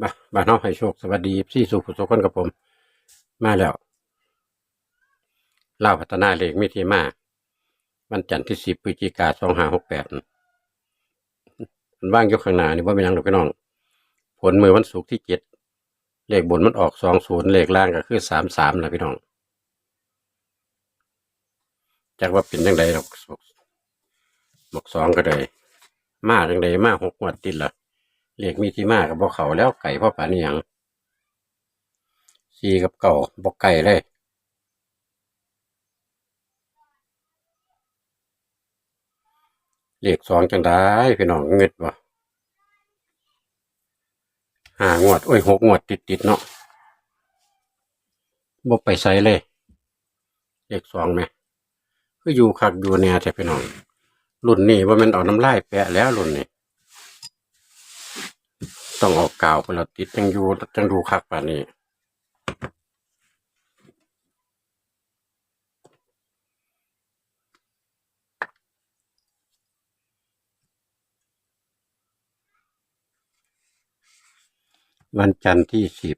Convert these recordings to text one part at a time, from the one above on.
มาบ้านน้องให้โชค สวัสดีพี่สุขุสุขคนกับผม มาแล้วเล่าพัฒนาเลขมิทีมากวันจันทร์ที่สิบพฤศจิกาสองห้าหกแปดมันว่างยกข้างหน้านี่ว่าเป็นยังหรอกพี่น้อง ผลมือวันศุกร์ที่เจ็ดเลขบนมันออกสองศูนย์เลขล่างก็คือสามสามนะพี่น้องจากว่าเป็นยังไงหรอกบอกสองก็ได้ มาจังไดมาหกงวดติดละ เลขมีที่มากับบอกเขาแล้วไก่พ่อป่านี่ยังสีกับเก่าบอกไก่เลยเลขสองจังได้พี่น้องเงิดวะห้างวด โอ้ยหกงวดติดติดๆเนาะบ่ไปใส่เลย เลขสองไหมคืออยู่คักอยู่เนี่ยแต่พี่น้อง รุ่นนี้ว่ามันเอาน้ำลายแปะแล้วรุ่นนี้ ต้องออกกาวไปแล้วติดจังอยู่จังดูคักป่านนี้วันจันทร์ที่สิบ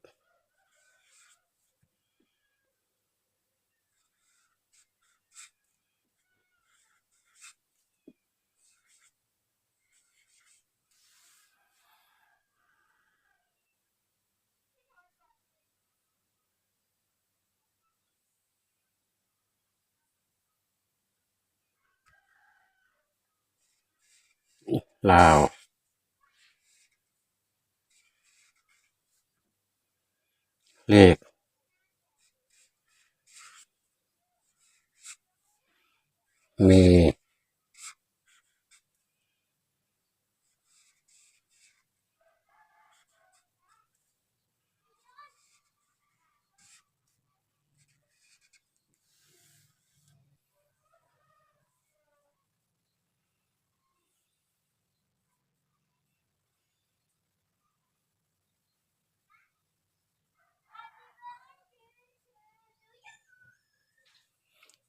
ลาว เลข มี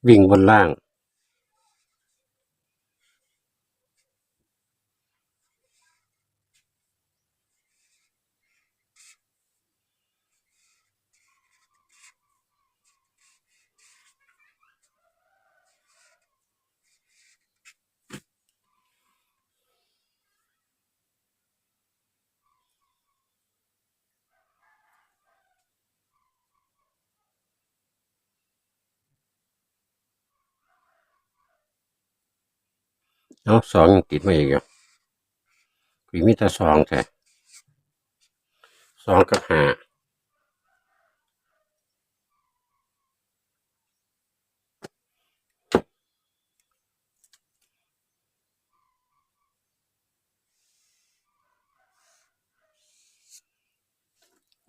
วิ่งบนล่าง เอาสองยังติดมาอีกอยู่คุยมีแต่สองแท้สองกับห้า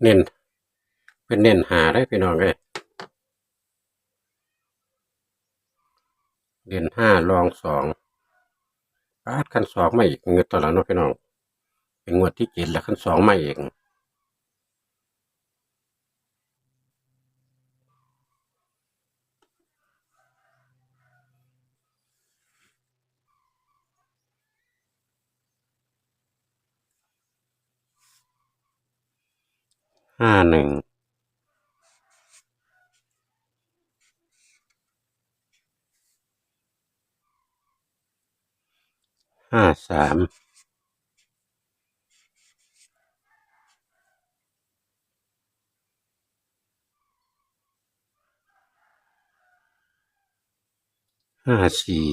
เน้นเป็นเน้นหาได้พี่น้องเลยเด่นห้ารองสอง ปาดขั้นสองมาอีกเงินตัวละเนาะพี่น้อง เป็นงวดที่เจ็ดแล้วขั้นสองมาอีกห้าหนึ่ง ห้าสามห้าสี่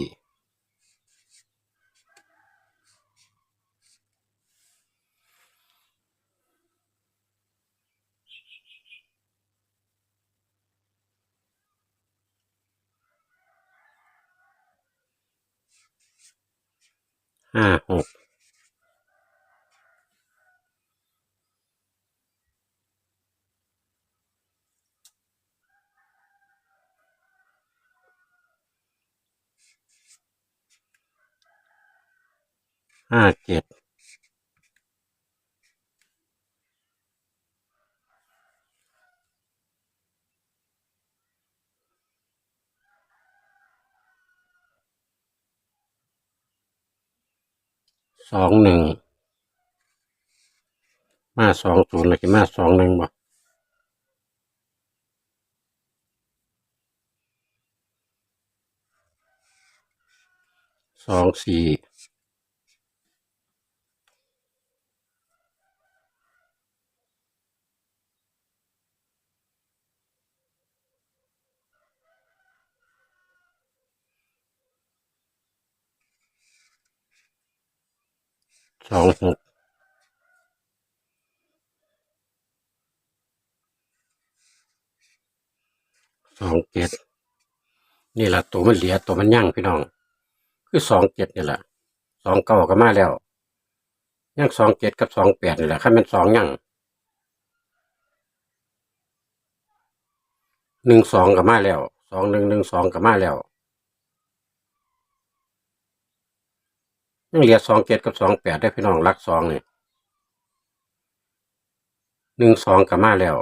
ห้าหกห้าเจ็ด สองหนึ่งมาสองศูนย์แล้วก็มาสองหนึ่งบ่สองสี่ สองหกสองเจ็ดนี่แหละตัวมันเหลียตัวมันยั่งพี่น้อง คือสองเจ็ดนี่แหละสองเก้าก็มาแล้วยังสองเจ็ดกับสองแปดนี่แหละขั้นเป็นสองยั่งหนึ่งสองก็มาแล้วสองหนึ่งหนึ่งสองก็มาแล้ว ยังเหลือสองเจ็ดกับสองแปดได้พี่น้องรักสองเนี่ยหนึ่งสองก็มาแล้ว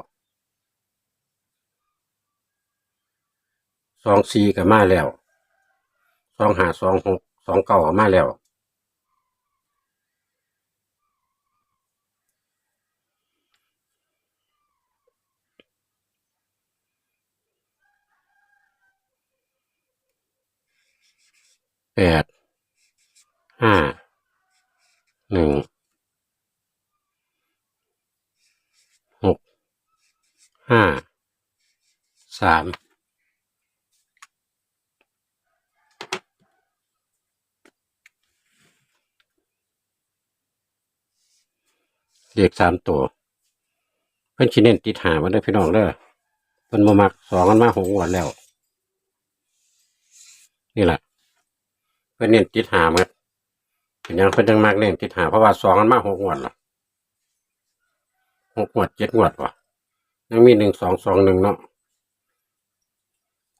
สองสี่ก็มาแล้วสองหาสองหกสองเก้าก็มาแล้วแปด ห้าหนึ่งหกห้าสามเลขสามตัว เพิ่นชิเน้นติดหามันได้พี่น้องเด้อเพิ่นมมักสองกันมาหกวันแล้ว นี่แหละเพิ่นเน้นติดหามัน เป็นยังเพิ่นจังมากเน้นติดหาเพราะว่าสองกันมาหกงวดละหกงวดเจ็ดงวดวะยังมีหนึ่งสองสองหนึ่งเนาะ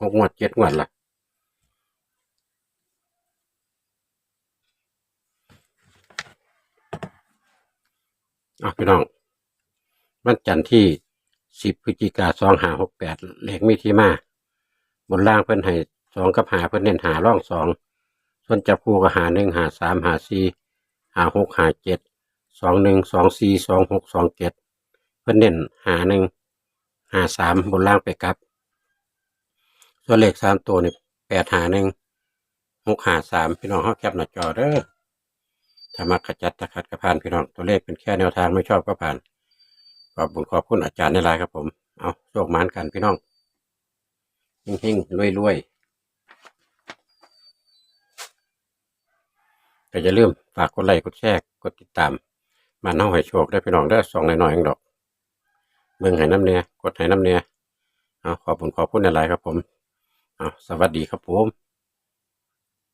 หกงวดเจ็ดงวดละอะพี่น้องวันจันทร์ที่สิบพฤศจิกาสองหาหกแปดเลขมีที่มา บนล่างเพิ่นให้สองกับหาเพิ่นเน้นหาร่องสอง ส่วนจับคู่ก็หาหนึ่งหาสามหาสี่หาหกหาเจ็ดสองหนึ่งสองสี่สองหกสองเจ็ดเพิ่นเน้นหาหนึ่งหาสามบนล่างไปกลับ ส่วนเลขสามตัวนี่แปดหาหนึ่งหกหาสามพี่น้องเขาแคปหน้าจอเด้อถ้ามักขจัดตะขัดกระพานพี่น้องตัวเลขเป็นแค่แนวทางไม่ชอบก็ผ่านขอบคุญขอบคุณอาจารย์ในไลน์ครับผม เอาโชคหมานกันพี่น้องเฮงๆรวยๆ ก็อย่าลืมฝากกดไลค์กดแชร์กดติดตาม มาเน่าให้โชคได้พี่น้องได้สองหน่อยๆเองดอกเมืองไห้น้ำเนียกดไห้น้ำเนียเอาขอบคุณขอบคุณในไลน์ครับผมเอาสวัสดีครับผม